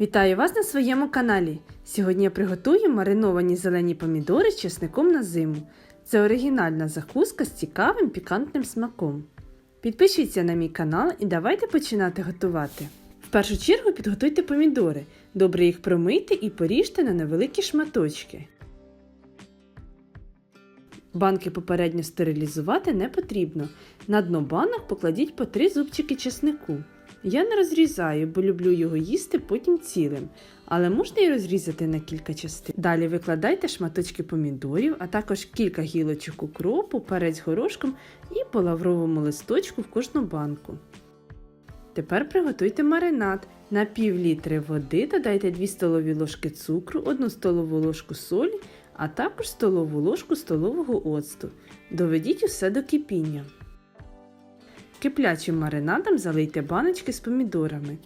Вітаю вас на своєму каналі. Сьогодні я приготую мариновані зелені помідори з чесником на зиму. Це оригінальна закуска з цікавим пікантним смаком. Підпишіться на мій канал і давайте починати готувати. В першу чергу підготуйте помідори. Добре їх промийте і поріжте на невеликі шматочки. Банки попередньо стерилізувати не потрібно. На дно банок покладіть по три зубчики чеснику. Я не розрізаю, бо люблю його їсти потім цілим, але можна і розрізати на кілька частин. Далі викладайте шматочки помідорів, а також кілька гілочок укропу, перець горошком і по лавровому листочку в кожну банку. Тепер приготуйте маринад. На пів літри води додайте 2 столові ложки цукру, 1 столову ложку солі, а також столову ложку столового оцту. Доведіть усе до кипіння. Киплячим маринадом залийте баночки з помідорами.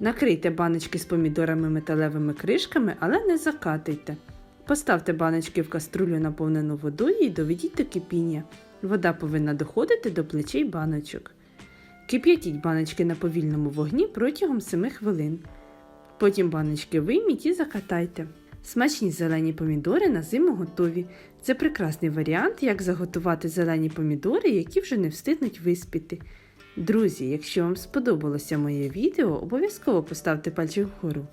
Накрийте баночки з помідорами металевими кришками, але не закатуйте. Поставте баночки в каструлю наповнену водою і доведіть до кипіння. Вода повинна доходити до плечей баночок. Кип'ятіть баночки на повільному вогні протягом 7 хвилин. Потім баночки вийміть і закатайте. Смачні зелені помідори на зиму готові. Це прекрасний варіант, як заготувати зелені помідори, які вже не встигнуть виспіти. Друзі, якщо вам сподобалося моє відео, обов'язково поставте пальчик вгору.